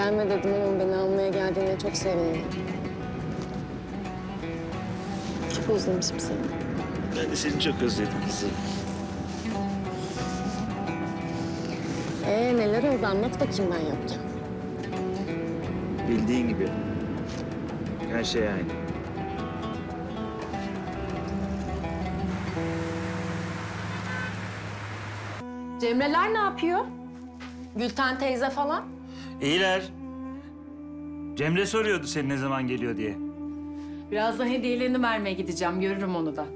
Gelme dedim ama beni almaya geldiğine çok sevindim. Çok özlemişim seni. Ben de seni çok özledim kızım. Ee neler oldu anlat bakayım ben yapacağım. Bildiğin gibi. Her şey aynı. Cemreler ne yapıyor? Gülten teyze falan? İyiler. Cemre soruyordu seni ne zaman geliyor diye. Birazdan hediyelerini vermeye gideceğim. Görürüm onu da.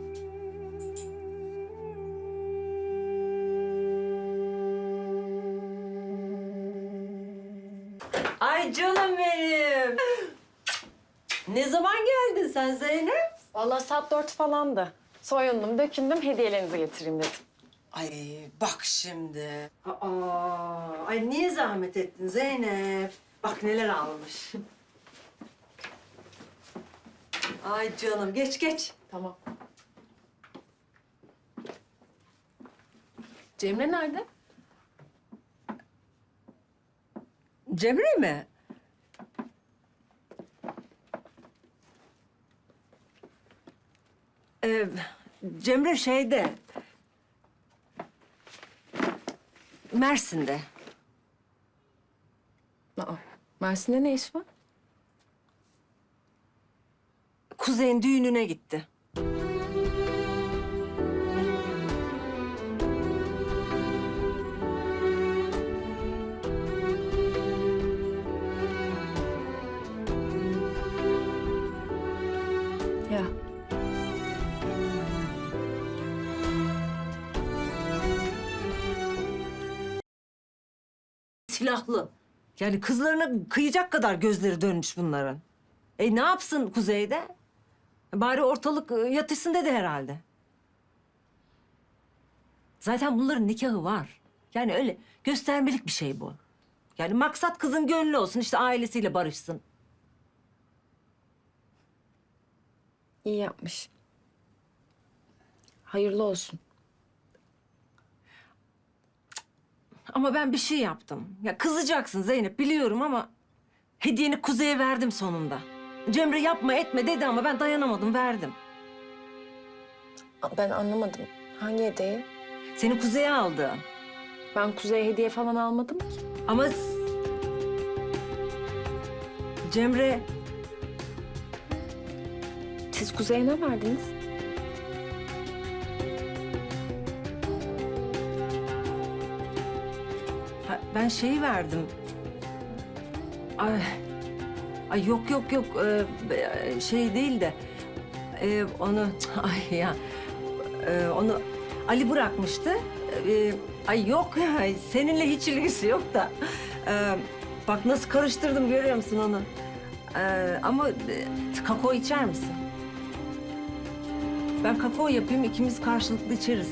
Ay canım benim. Ne zaman geldin sen Zeynep? Vallahi saat dört falandı. Soyundum, dökündüm, hediyelerinizi getireyim dedim. Ay bak şimdi. Aa, ay niye zahmet ettin Zeynep? Bak neler almış. Ay canım geç geç. Tamam. Cemre nerede? Cemre mi? Ee, Cemre şeyde. Mersin'de. Aa, Mersin'de ne iş var? Kuzey'in düğününe gitti. Ya. Silahlı. Yani kızlarına kıyacak kadar gözleri dönmüş bunların. E ne yapsın kuzeyde? Bari ortalık e, yatışsın dedi herhalde. Zaten bunların nikahı var. Yani öyle göstermelik bir şey bu. Yani maksat kızın gönlü olsun işte ailesiyle barışsın. İyi yapmış. Hayırlı olsun. Ama ben bir şey yaptım. Ya kızacaksın Zeynep biliyorum ama hediyeni Kuzey'e verdim sonunda. Cemre yapma etme dedi ama ben dayanamadım verdim. Ben anlamadım. Hangi hediyeyi? Seni Kuzey'e aldı. Ben Kuzey'e hediye falan almadım ki. Ama Cemre Siz Kuzey'e ne verdiniz? Ben şeyi verdim. Ay, ay yok yok yok ee, şey değil de ee, onu ay ya ee, onu Ali bırakmıştı. Ee, ay yok seninle hiç ilgisi yok da. Bak nasıl karıştırdım görüyor musun onu? Ama ee, kakao içer misin? Ben kakao yapayım ikimiz karşılıklı içeriz.